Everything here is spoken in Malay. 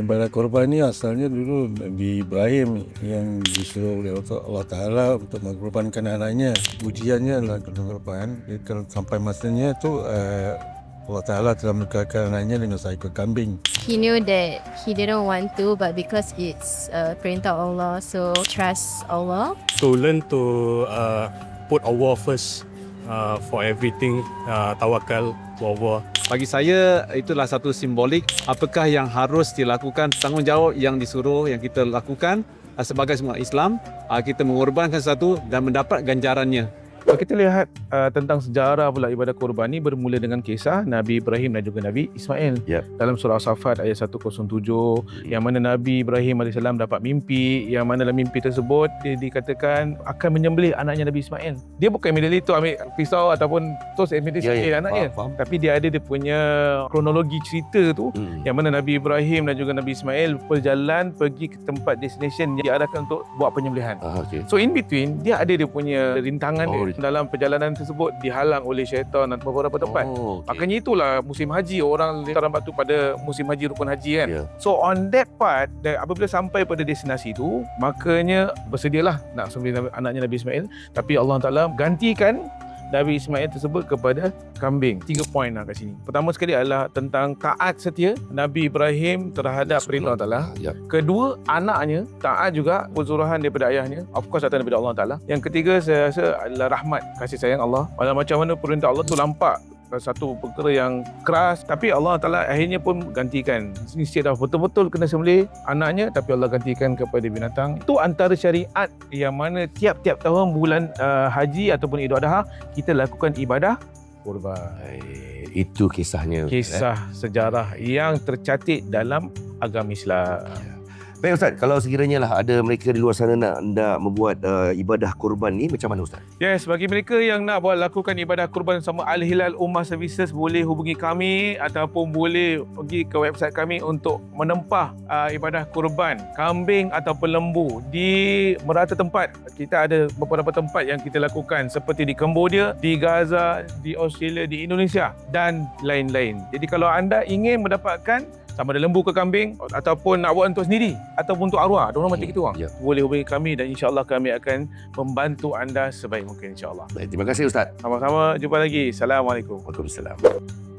Ibadah korban ni asalnya dulu Nabi Ibrahim yang disuruh oleh Allah Ta'ala untuk mengorbankan anaknya. Ujiannya adalah korban. Jadi kalau sampai masanya tu uh, Allah Ta'ala telah menukar anaknya dengan seekor kambing. He knew that he didn't want to, but because it's uh, perintah Allah, so trust Allah. to learn to uh, put Allah first uh, for everything, uh, tawakal to Allah. Bagi saya itulah satu simbolik apakah yang harus dilakukan tanggungjawab yang disuruh yang kita lakukan uh, sebagai semua Islam uh, kita mengorbankan sesuatu dan mendapat ganjarannya. Kalau kita lihat uh, tentang sejarah pula ibadah korban ni bermula dengan kisah Nabi Ibrahim dan juga Nabi Ismail. Yep. Dalam surah Safat ayat 107 yang mana Nabi Ibrahim AS dapat mimpi yang mana dalam mimpi tersebut dia dikatakan akan menyembelih anaknya Nabi Ismail. Dia bukan immediately tu ambil pisau ataupun terus immediately Ya, yeah, ya. anaknya. Faham, faham. Tapi dia ada dia punya kronologi cerita tu Hmm. yang mana Nabi Ibrahim dan juga Nabi Ismail berjalan pergi ke tempat destination yang diarahkan untuk buat penyembelihan. Ah, okay. So in between dia ada dia punya rintangan oh, dia dalam perjalanan tersebut dihalang oleh syaitan dan beberapa tempat. Oh, okay. Makanya itulah musim haji orang lemparan batu pada musim haji rukun haji kan. Ya. So on that part dan apabila sampai pada destinasi tu makanya bersedialah nak sembelih anaknya Nabi Ismail tapi Allah Taala gantikan Nabi Ismail tersebut kepada kambing. Tiga poin lah kat sini. Pertama sekali adalah tentang taat setia Nabi Ibrahim terhadap perintah Allah Taala. Ya. Kedua, anaknya taat juga uzurahan daripada ayahnya. Of course datang daripada Allah Taala. Yang ketiga saya rasa adalah rahmat kasih sayang Allah. Walau macam mana perintah Allah tu nampak satu perkara yang keras tapi Allah Taala akhirnya pun gantikan instead of betul-betul kena sembelih anaknya tapi Allah gantikan kepada binatang itu antara syariat yang mana tiap-tiap tahun bulan uh, haji ataupun Idul Adha kita lakukan ibadah kurban Eh, itu kisahnya. Ustaz, eh. kisah sejarah yang tercatat dalam agama Islam Baik Ustaz, kalau sekiranya lah ada mereka di luar sana nak nak membuat uh, ibadah kurban ni macam mana Ustaz? Yes, bagi mereka yang nak buat lakukan ibadah kurban sama Al Hilal Ummah Services boleh hubungi kami ataupun boleh pergi ke website kami untuk menempah uh, ibadah kurban kambing ataupun lembu di merata tempat. Kita ada beberapa tempat yang kita lakukan seperti di Cambodia, di Gaza, di Australia, di Indonesia dan lain-lain. Jadi kalau anda ingin mendapatkan sama ada lembu ke kambing ataupun nak buat untuk sendiri ataupun untuk arwah, ada orang macam itu orang. Ya. Boleh hubungi kami dan insya-Allah kami akan membantu anda sebaik mungkin insya-Allah. Baik, terima kasih Ustaz. Sama-sama jumpa lagi. Assalamualaikum. Waalaikumsalam.